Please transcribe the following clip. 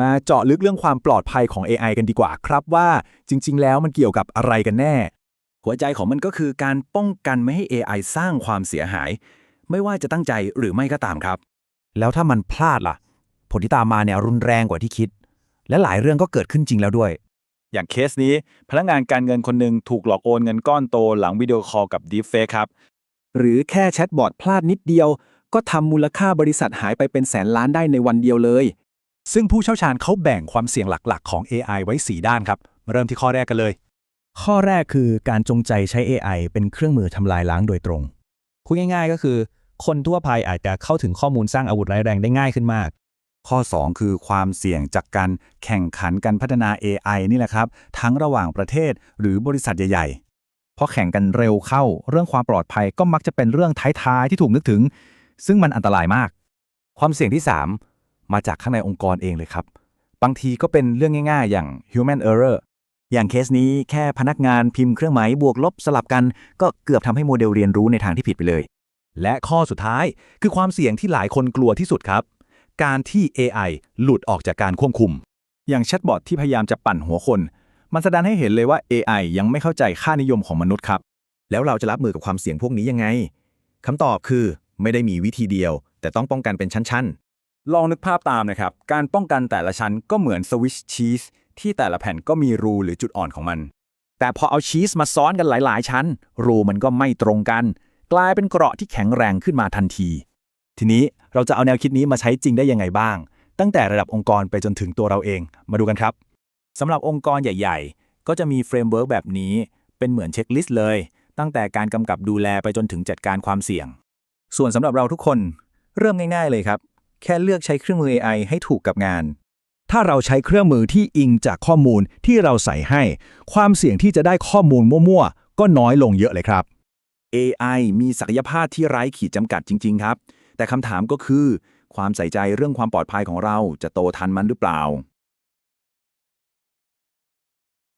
มาเจาะลึกเรื่องความปลอดภัยของ AI กันดีกว่าครับว่าจริง ๆ แล้วมันเกี่ยวกับอะไรกันแน่ หัวใจของมันก็คือการป้องกันไม่ให้ AI สร้างความเสียหาย ไม่ว่าจะตั้งใจหรือไม่ก็ตามครับ แล้วถ้ามันพลาดล่ะ ผลที่ตามมาเนี่ยรุนแรงกว่าที่คิด และหลายเรื่องก็เกิดขึ้นจริงแล้วด้วย อย่างเคสนี้พนักงานการเงินคนหนึ่งถูกหลอกโอนเงินก้อนโตหลังวิดีโอคอลกับ Deepfake ครับ หรือแค่แชทบอทพลาดนิดเดียว ก็ทำมูลค่าบริษัทหายไปเป็นแสนล้านได้ในวันเดียวเลย ซึ่งผู้เชี่ยวชาญเขาแบ่งความเสี่ยงหลักๆ ของ AI ไว้ 4 ด้านครับ มาเริ่มที่ข้อแรกกันเลย ข้อแรกคือการจงใจใช้ AI เป็นเครื่องมือทำลายล้างโดยตรงพูดง่ายๆ ก็คือ คนทั่วไปอาจจะเข้าถึงข้อมูลสร้างอาวุธร้ายแรงได้ง่ายขึ้นมาก ข้อ 2 คือความเสี่ยงจากการแข่งขันการพัฒนา AI นี่แหละครับ ทั้งระหว่างประเทศหรือบริษัทใหญ่เพราะแข่งกันเร็วเข้า เรื่องความปลอดภัยก็มักจะเป็นเรื่องท้ายๆที่ถูกนึกถึง ซึ่งมันอันตรายมาก ความเสี่ยงที่ 3 มาจากข้างในองค์กรเองเลยครับ บางทีก็เป็นเรื่องง่ายๆ อย่าง human error อย่างเคสนี้แค่พนักงานพิมพ์เครื่องหมายบวกลบสลับกัน ก็เกือบทำให้โมเดลเรียนรู้ในทางที่ผิดไปเลย และข้อสุดท้ายคือความเสี่ยงที่หลายคนกลัวที่สุดครับ การที่ AI หลุดออกจากการควบคุม อย่างแชทบอทที่พยายามจะปั่นหัวคน มันแสดงให้เห็นเลยว่า AI ยังไม่เข้าใจค่านิยมของมนุษย์ครับ แล้วเราจะรับมือกับความเสี่ยงพวกนี้ยังไงคำตอบคือไม่ได้มีวิธีเดียว แต่ต้องป้องกันเป็นชั้น ลองนึกภาพตามนะครับ การป้องกันแต่ละชั้นก็เหมือนสวิชชีสที่แต่ละแผ่นก็มีรูหรือจุดอ่อนของมัน แต่พอเอาชีสมาซ้อนกันหลาย ๆ ชั้น รูมันก็ไม่ตรงกัน กลายเป็นเกราะที่แข็งแรงขึ้นมาทันที ทีนี้เราจะเอาแนวคิดนี้มาใช้จริงได้ยังไงบ้าง ตั้งแต่ระดับองค์กรไปจนถึงตัวเราเอง มาดูกันครับสำหรับองค์กรใหญ่ ๆ ก็จะมีเฟรมเวิร์กแบบนี้ เป็นเหมือนเช็คลิสต์เลย ตั้งแต่การกำกับดูแลไปจนถึงจัดการความเสี่ยง ส่วนสำหรับเราทุกคน เริ่มง่าย ๆ เลยครับ แค่เลือกใช้เครื่องมือ AI ให้ถูกกับงาน ถ้าเราใช้เครื่องมือที่อิงจากข้อมูลที่เราใส่ให้ ความเสี่ยงที่จะได้ข้อมูลมั่วๆ ก็น้อยลงเยอะเลยครับ AI มีศักยภาพที่ไร้ขีดจำกัดจริง ๆ ครับ แต่คำถามก็คือ ความใส่ใจเรื่องความปลอดภัยของเราจะโตทันมันหรือเปล่า